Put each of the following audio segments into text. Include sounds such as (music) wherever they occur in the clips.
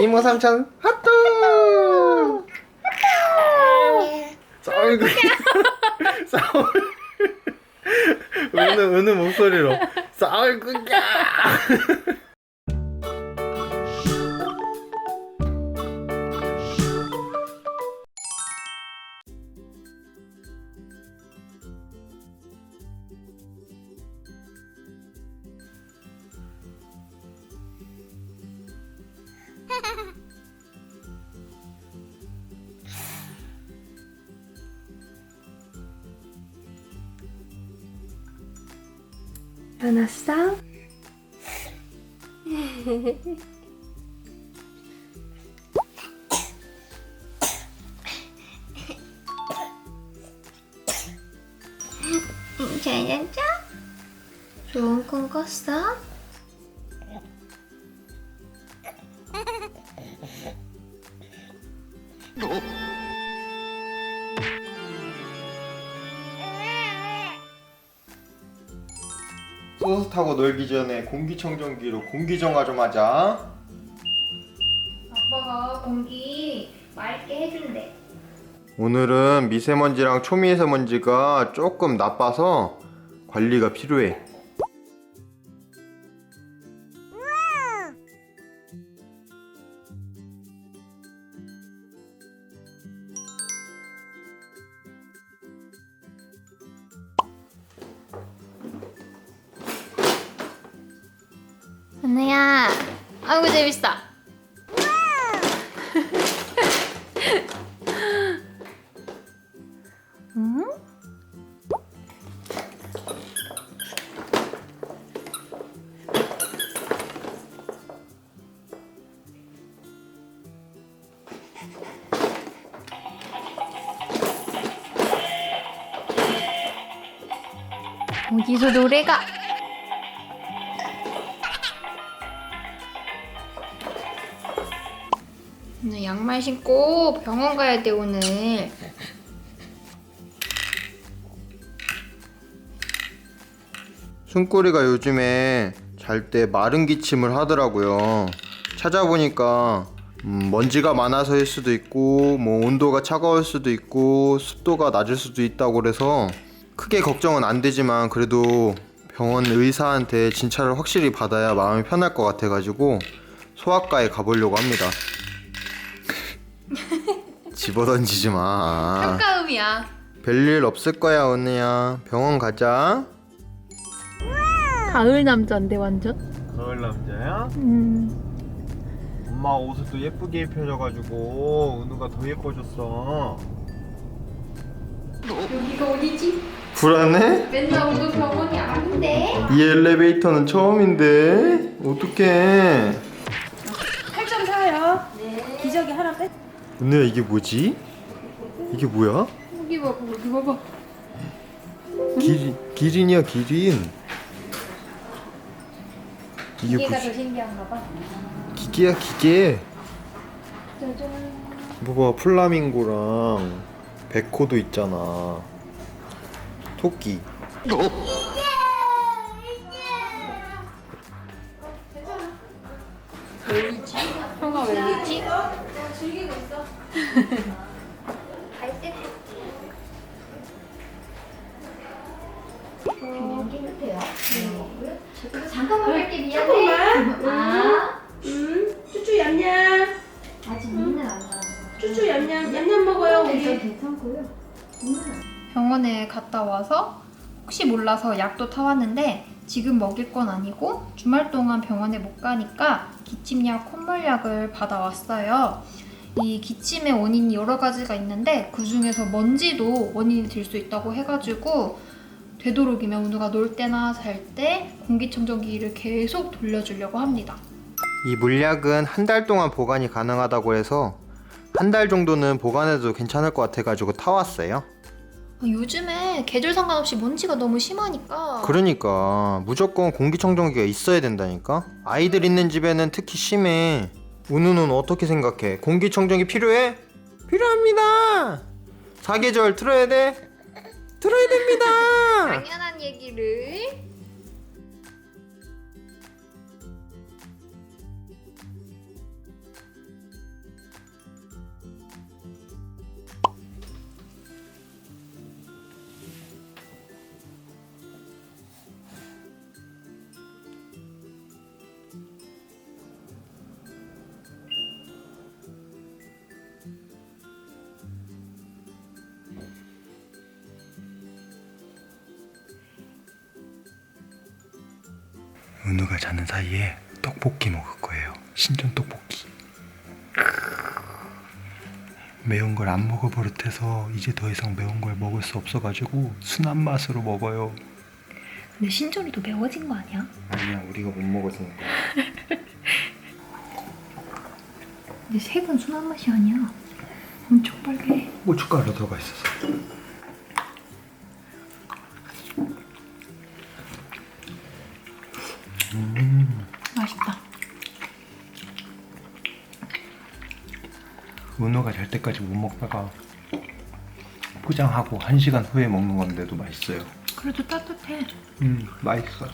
이모 삼촌 핫도그! 싸울고 싸울 은우 은우 목소리로. 싸울구야 일어났어? 잘 잤죠? 좋은 꿈 꿨어? 소스 타고 놀기 전에 공기청정기로 공기 정화 좀 하자 아빠가 공기 맑게 해준대. 오늘은 미세먼지랑 초미세먼지가 조금 나빠서 관리가 필요해 은우야, 아이고 재밌어. 응? 어디서 노래가? 양말 신고 병원 가야 돼 오늘. 숨꼬리가 요즘에 잘 때 마른 기침을 하더라고요. 찾아보니까 음, 먼지가 많아서일 수도 있고 뭐 온도가 차가울 수도 있고 습도가 낮을 수도 있다고 그래서 크게 걱정은 안 되지만 그래도 병원 의사한테 진찰을 확실히 받아야 마음이 편할 것 같아가지고 소아과에 가보려고 합니다. 집어던지지 마. 효과음이야. 별일 없을 거야 은우야. 병원 가자. 가을 남자인데 완전. 가을 남자야? 음. 엄마 옷을 또 예쁘게 입혀줘가지고 은우가 더 예뻐졌어. 여기가 어디지? 불안해? 맨날 오는 병원이 아닌데. 이 엘리베이터는 처음인데 어떡해? 8.4요. 네. 기저귀 하나 뺐. 은우야 이게 뭐지? 이게 뭐야? 여기 봐봐, 여기 봐봐. 기 기린이야 기린. 이게 기계가 뭐지? 더 신기한가 봐. 기계야 기계. 짜잔. 봐봐 플라밍고랑 백호도 있잖아. 토끼. 쭈쭈 얌얌. 얌얌 먹어요 우리. 괜찮고요. 병원에 갔다 와서 혹시 몰라서 약도 타왔는데 지금 먹일 건 아니고 주말 동안 병원에 못 가니까 기침약, 콧물약을 받아왔어요. 이 기침의 원인이 여러 가지가 있는데 그 중에서 먼지도 원인이 될 수 있다고 해가지고 되도록이면 은우가 놀 때나 잘 때 공기청정기를 계속 돌려주려고 합니다. 이 물약은 한 달 동안 보관이 가능하다고 해서 한 달 정도는 보관해도 괜찮을 것 같아가지고 타왔어요. 아, 요즘에 계절 상관없이 먼지가 너무 심하니까 그러니까 무조건 공기청정기가 있어야 된다니까. 아이들 있는 집에는 특히 심해. 은우는 어떻게 생각해? 공기청정기 필요해? 필요합니다. 사계절 틀어야 돼? 틀어야 됩니다. 당연한 얘기를 은우가 자는 사이에 떡볶이 먹을 거예요. 신전 떡볶이. 매운 걸 안 먹어 버릇해서 이제 더 이상 매운 걸 먹을 수 없어가지고 순한 맛으로 먹어요. 근데 신전이도 매워진 거 아니야? 아니야, 우리가 못 먹었으니까. 근데 색은 순한 맛이 아니야. 엄청 빨개. 고춧가루 들어가 있어서. 잘 때까지 못 먹다가 포장하고 한 시간 후에 먹는 건데도 맛있어요. 그래도 따뜻해. 음, 맛있어.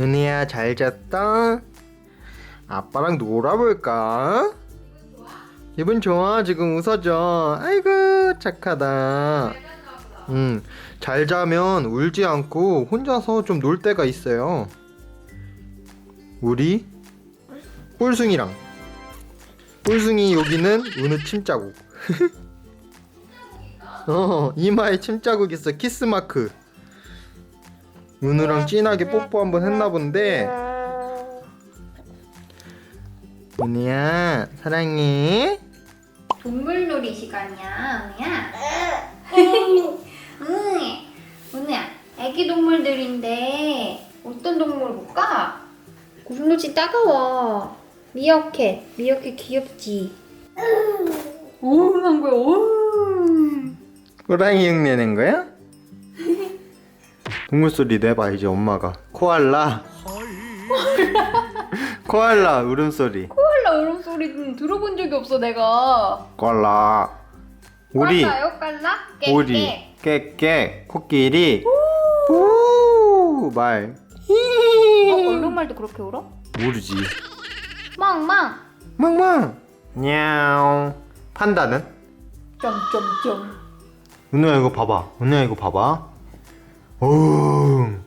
은희야 잘 잤다. 아빠랑 놀아볼까? 기분 좋아 지금 웃어줘. 아이고 착하다. 음, 잘 자면 울지 않고 혼자서 좀 놀 때가 있어요. 우리 꿀숭이랑 꿀숭이 여기는 은우 침자국. (laughs) 어 이마에 침자국 있어 키스 마크. 은우랑 진하게 뽀뽀 한번 했나 본데. 은우야 사랑해. 동물놀이 시간이야, 은우야. (laughs) 응, 은우야. 애기 동물들인데 어떤 동물 볼까? 구름노지 따가워. 미어캣, 미어캣 귀엽지. 오, 한 거야. 오. 호랑이 흉내낸 거야? (laughs) 동물 소리 내봐 이제 엄마가 코알라 (laughs) 코알라 울음소리 코알라 울음소리는 들어본 적이 없어 내가. 코알라 오리 깔라요, 깔라? 깨, 오리 깨. 깨깨 코끼리. 우말. 어, 얼룩말도 그렇게 울어? 모르지. 망망. 망망. 냐옹. 판다는? 점점점. 은우야 이거 봐봐. 은우야 이거 봐봐. 어흥.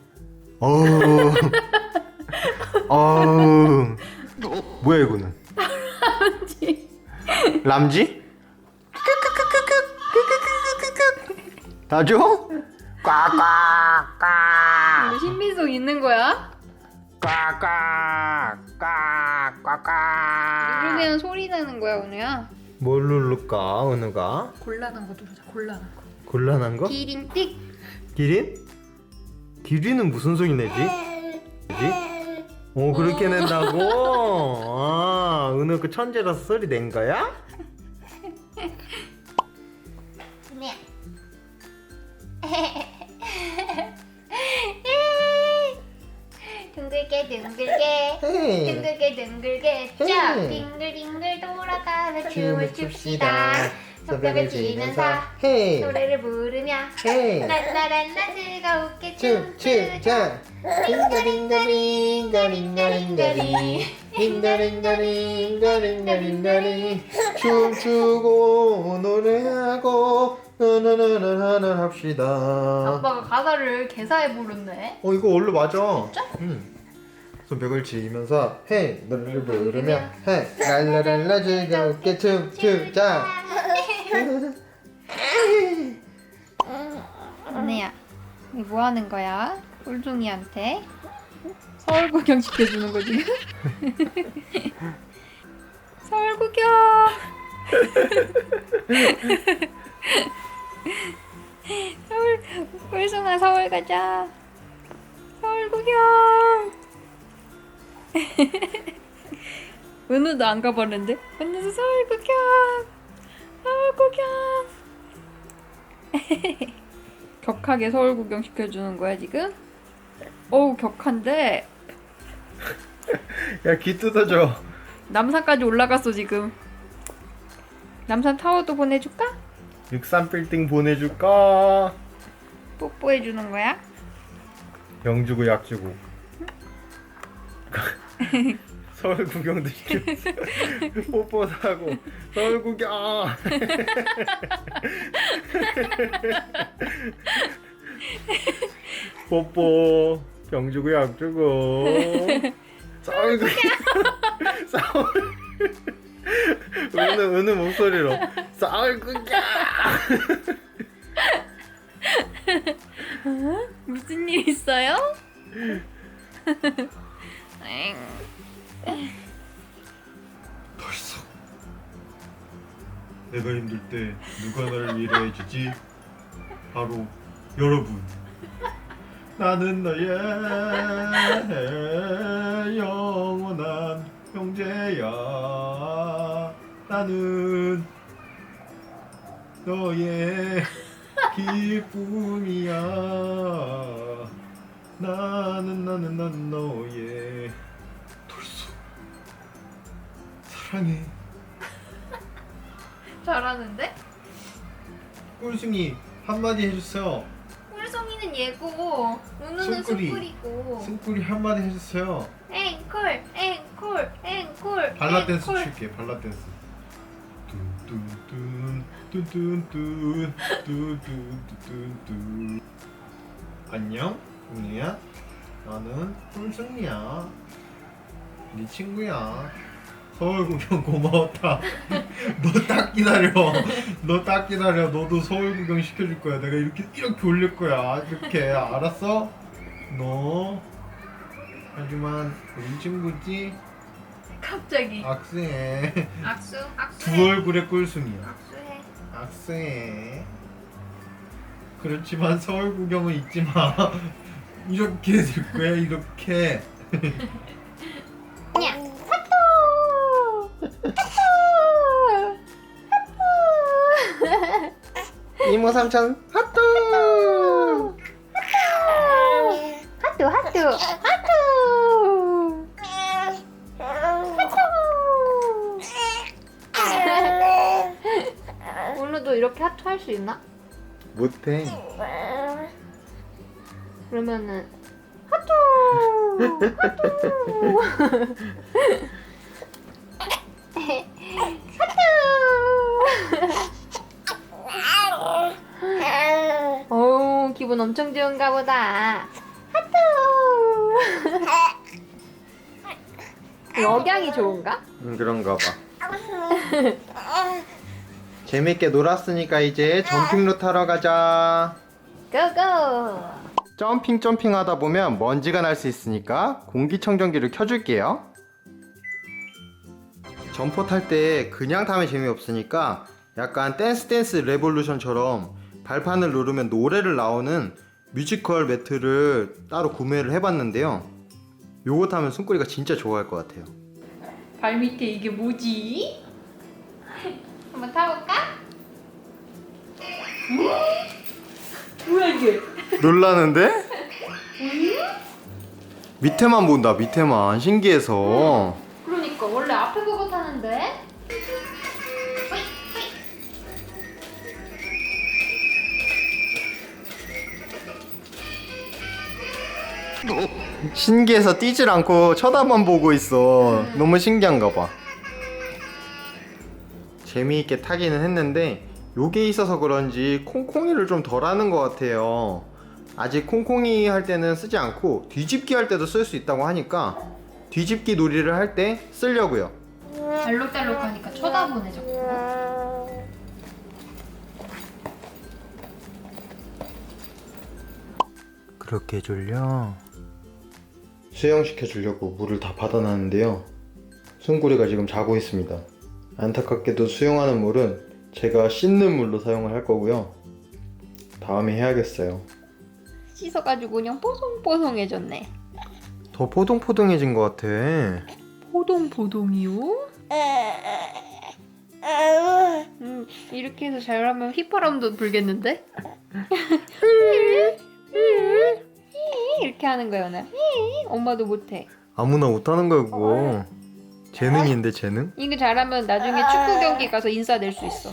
어흥. 어흥. (laughs) 뭐야 이거는? (laughs) 람지? 나줘? 꽉꽉꽉 신비성 있는 거야? 꽉꽉꽉꽉꽉 누르면 소리 나는 거야, 은우야. 뭘 누를까 은우가? 곤란한 거 누르자, 곤란한 거. 곤란한 거? 기린 띡. 기린? 기린은 무슨 소리 내지? 내지? 오 그렇게 낸다고? 아 은우 그 천재라서 소리 낸 거야? (laughs) 둥글게 둥글게. 헤이 둥글게 둥글게 쫙 헤이. 빙글빙글 돌아가며 춤을 춥시다. 손뼉을 치면서 헤이 노래를 부르며 헤이 랄라랄라 즐거웠게. 춤추자 춤추자. 링가링가링가링가링가링 링가링가링가링가링가링 춤추고 노래하고 나나나나 하나 합시다. 아빠가 가사를 개사해 부르네. 어 이거 원래 맞아. 진짜? 응. 손뼉을 치면서 헤이 노래를 부르며 헤이 랄라랄라 즐겁게 춤추자. (laughs) 은혜야 이거 뭐 하는 거야? 꿀둥이한테? 서울 구경 시켜주는 거 지금? (laughs) 서울 구경 (laughs) 서울 꿀숭아 서울 가자. 서울 구경. (laughs) 은우도 안 가봤는데? 은우도 서울 구경. 서울 구경. (laughs) 격하게 서울 구경 시켜주는 거야 지금? 어우 격한데? 야 귀 뜯어줘. 남산까지 올라갔어 지금. 남산 타워도 보내줄까? 63빌딩 보내줄까? 뽀뽀해주는 거야? 영 주고 약 주고 서울 구경도 시켰어. 뽀뽀 사고 서울 구경. (laughs) (laughs) 뽀뽀 영 주고 약 주고 서울 구경. 서울 은 (laughs) 우 은우 목소리로 서울 구경 무슨 일 있어요? 엥. 벌써 내가 힘들 때 누가 나를 위로해 주지? 바로 여러분 나는 너의 영원한 형제야 나는 너의 (laughs) 기쁨이야. 나는 나는 나는 너의 돌소 사랑해. (laughs) 잘하는데? 꿀순이 한마디 해주세요. 꿀송이는 얘고 우누는 숨꾸리. 숨꾸리고. 승꿀이 한마디 해주세요. 앵콜 앵콜 앵콜 발라 댄스 앵콜. 출게 발라 댄스 뚠뚠뚠뚠 안녕 은우야. 나는 꿀순이야. 네 친구야. 서울 구경 고마웠다. (laughs) 너 딱 기다려. 너 딱 기다려. 너도 서울 구경 시켜줄 거야. 내가 이렇게 이렇게 올릴 거야. 이렇게. 알았어? 너. 하지만 우리 친구지? 갑자기. 악수해. 악수? 두 악수해. 얼굴의 꿀순이야. 악수해 악수해 그렇지만 서울 구경은 잊지 마 이렇게 될 거야 이렇게 야 하토 하토 하토 이모 삼촌 핫도 하토 하토 수 있나? 못해. 그러면은 하토 하토 하토 어우 기분 엄청 좋은가 보다. 하토 억양이 좋은가? 음, 그런가 봐 (laughs) 재밌게 놀았으니까 이제 점핑로 타러 가자 고고 점핑 점핑 하다 보면 먼지가 날 수 있으니까 공기청정기를 켜줄게요. 점퍼 탈 때 그냥 타면 재미없으니까 약간 댄스 댄스 레볼루션처럼 발판을 누르면 노래를 나오는 뮤지컬 매트를 따로 구매를 해봤는데요. 요거 타면 숨구리가 진짜 좋아할 것 같아요. 발 밑에 이게 뭐지? 한번 타볼까? 뭐야 이게? 놀라는데? 밑에만 본다 밑에만 신기해서 그러니까 원래 앞에 보고 타는데 신기해서 뛰질 않고 쳐다만 보고 있어. 너무 신기한가 봐. 재미있게 타기는 했는데 요게 있어서 그런지 콩콩이를 좀 덜 하는 것 같아요. 아직 콩콩이 할 때는 쓰지 않고 뒤집기 할 때도 쓸 수 있다고 하니까 뒤집기 놀이를 할 때 쓰려고요. 알록달록 하니까 쳐다보네 자꾸 그렇게 졸려? 수영시켜 주려고 물을 다 받아놨는데요. 숨구리가 지금 자고 있습니다. 안타깝게도 수영하는 물은 제가 씻는 물로 사용을 할 거고요. 다음에 해야겠어요. 씻어가지고 그냥 뽀송뽀송해졌네 더 포동포동해진 것 같아. 포동포동이요? 음, 이렇게 해서 잘하면 휘파람도 불겠는데? 이렇게 하는 거야 오늘 엄마도 못해 아무나 못하는 거야 그거. 재능인데 재능? 이거 잘하면 나중에 축구 경기 가서 인사 낼 수 있어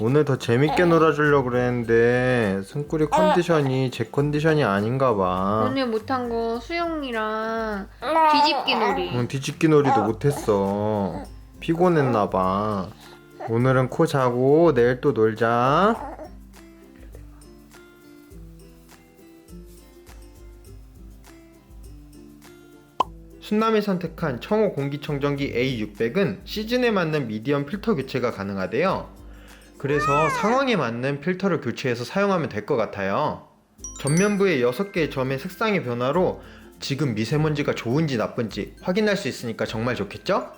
오늘 더 재밌게 놀아주려고 그랬는데 승구리 컨디션이 제 컨디션이 아닌가 봐. 오늘 못한 거 수영이랑 뒤집기 놀이 응, 뒤집기 놀이도 못했어. 피곤했나 봐. 오늘은 코 자고 내일 또 놀자. 순남이 선택한 청호 공기청정기 A600은 시즌에 맞는 미디엄 필터 교체가 가능하대요. 그래서 상황에 맞는 필터를 교체해서 사용하면 될 것 같아요. 전면부의 6개의 점의 색상의 변화로 지금 미세먼지가 좋은지 나쁜지 확인할 수 있으니까 정말 좋겠죠?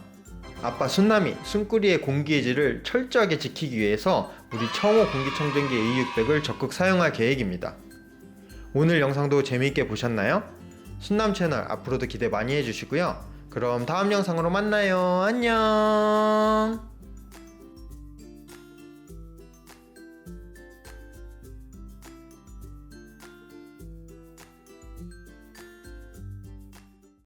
아빠 순남이 숨구리의 공기의 질을 철저하게 지키기 위해서 우리 청호 공기청정기 A600을 적극 사용할 계획입니다. 오늘 영상도 재미있게 보셨나요? 순남 채널 앞으로도 기대 많이 해주시고요. 그럼 다음 영상으로 만나요. 안녕!